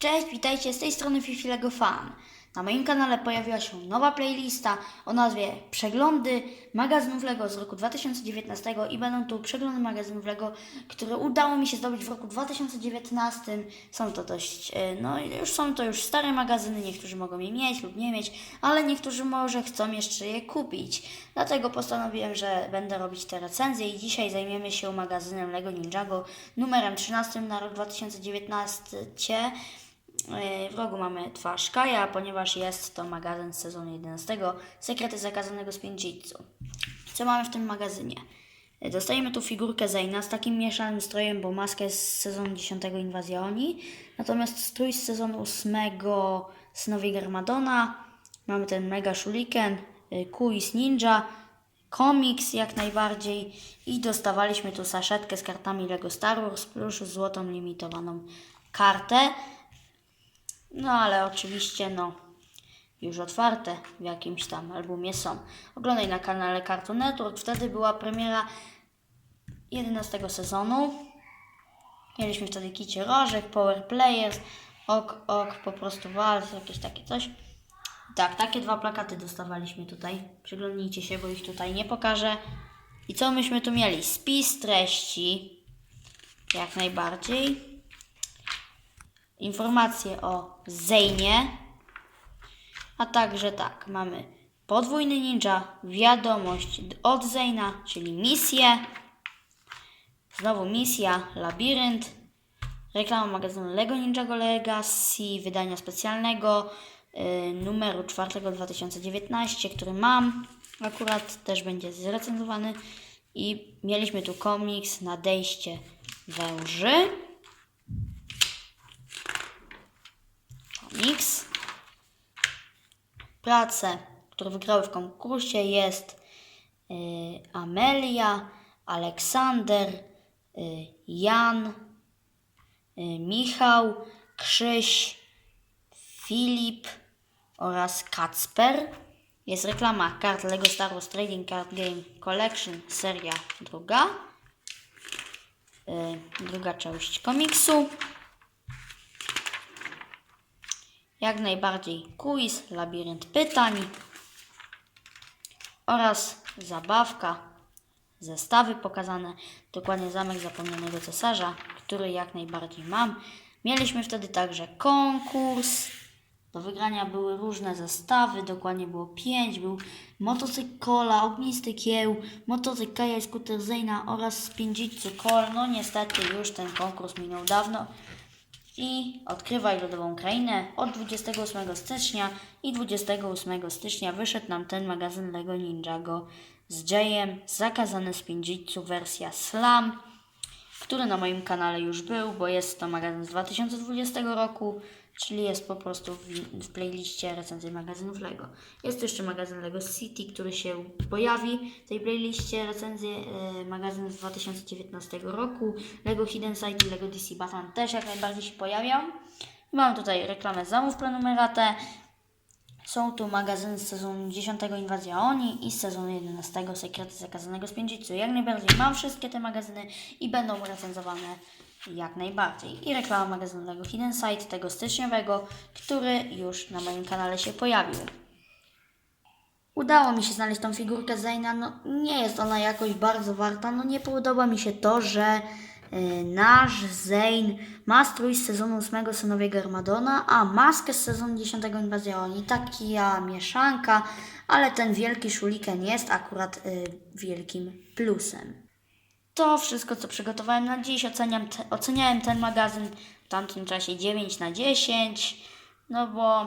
Cześć, witajcie z tej strony Fifilego Fan. Na moim kanale pojawiła się nowa playlista o nazwie Przeglądy magazynów LEGO z roku 2019 i będą tu przeglądy magazynów LEGO, które udało mi się zdobyć w roku 2019. Są to dość, e, no już są to już stare magazyny, niektórzy mogą je mieć lub nie mieć, ale niektórzy może chcą jeszcze je kupić. Dlatego postanowiłem, że będę robić te recenzje i dzisiaj zajmiemy się magazynem LEGO Ninjago numerem 13 na rok 2019. Yy, W rogu mamy twarz Kaja, ponieważ jest to magazyn z sezonu 11 Sekrety zakazanego spinjitsu. Co mamy w tym magazynie? Yy, Dostajemy tu figurkę Zayna z takim mieszanym strojem, bo maska jest z sezonu 10 Inwazja Oni. Natomiast strój z sezonu 8 Synowie Garmadona. Mamy ten mega shuriken, yy, Kuis Ninja, komiks jak najbardziej i dostawaliśmy tu saszetkę z kartami Lego Star Wars plus złotą limitowaną kartę. No ale oczywiście no już otwarte w jakimś tam albumie są. Oglądaj na kanale Cartoon Network. Wtedy była premiera 11 sezonu. Mieliśmy wtedy Kicie Rożek, Power Players, Ok, Ok, po prostu Walc, jakieś takie coś. Tak, takie dwa plakaty dostawaliśmy tutaj. Przyglądnijcie się, bo ich tutaj nie pokażę. I co myśmy tu mieli? Spis treści, jak najbardziej informacje o Zejnie, a także tak, mamy podwójny ninja, wiadomość od Zejna, czyli misję, znowu misja, labirynt, reklama magazynu Lego Ninjago Legacy, wydania specjalnego y, numeru 4 2019, który mam, akurat też będzie zrecenzowany. I mieliśmy tu komiks Nadejście węży. Komiks. Prace, które wygrały w konkursie jest y, Amelia, Aleksander, y, Jan, y, Michał, Krzyś, Filip oraz Kacper. Jest reklama kart LEGO Star Wars Trading Card Game Collection, seria druga. Y, druga część komiksu. Jak najbardziej quiz, labirynt pytań oraz zabawka, zestawy pokazane, dokładnie zamek zapomnianego cesarza, który jak najbardziej mam. Mieliśmy wtedy także konkurs. Do wygrania były różne zestawy, dokładnie było 5. Był motocykl Kola, ognisty kieł, motocykl Kaja i oraz spindziczu Kol. No niestety już ten konkurs minął dawno i Odkrywaj Lodową Krainę. Od 28 stycznia i 28 stycznia wyszedł nam ten magazyn Lego Ninjago z Jayem Zakazane Spinjitzu wersja Slam, który na moim kanale już był, bo jest to magazyn z 2020 roku, czyli jest po prostu w, w playliście recenzji magazynów Lego. Jest jeszcze magazyn Lego City, który się pojawi w tej playliście recenzji e, magazyn z 2019 roku. Lego Hidden Side i Lego DC Batman też jak najbardziej się pojawią. Mam tutaj reklamę zamów prenumeratę. Są tu magazyny z sezonu 10 Inwazja Oni i z sezonu 11 Sekrety Zakazanego Spędzicu. Jak najbardziej mam wszystkie te magazyny i będą recenzowane jak najbardziej. I reklama magazynu Lego Hidden Side tego styczniowego, który już na moim kanale się pojawił. Udało mi się znaleźć tą figurkę Zayna. No, nie jest ona jakoś bardzo warta. No, nie podoba mi się to, że nasz Zayn ma strój z sezonu 8 Synowiego Armadona, a maskę z sezonu 10 Inwazja Oni. Taka mieszanka, ale ten wielki szuliken jest akurat y, wielkim plusem. To wszystko, co przygotowałem na dziś. Oceniam te, oceniałem ten magazyn w tamtym czasie 9 na 10, no bo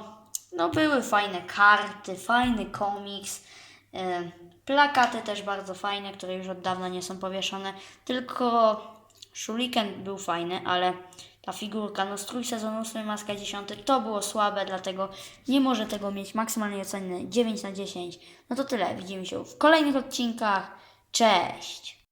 no były fajne karty, fajny komiks, e, plakaty też bardzo fajne, które już od dawna nie są powieszone, tylko Shuliken był fajny, ale ta figurka, no strój sezonu 8, maska 10, to było słabe, dlatego nie może tego mieć maksymalnej oceny 9 na 10. No to tyle, widzimy się w kolejnych odcinkach. Cześć!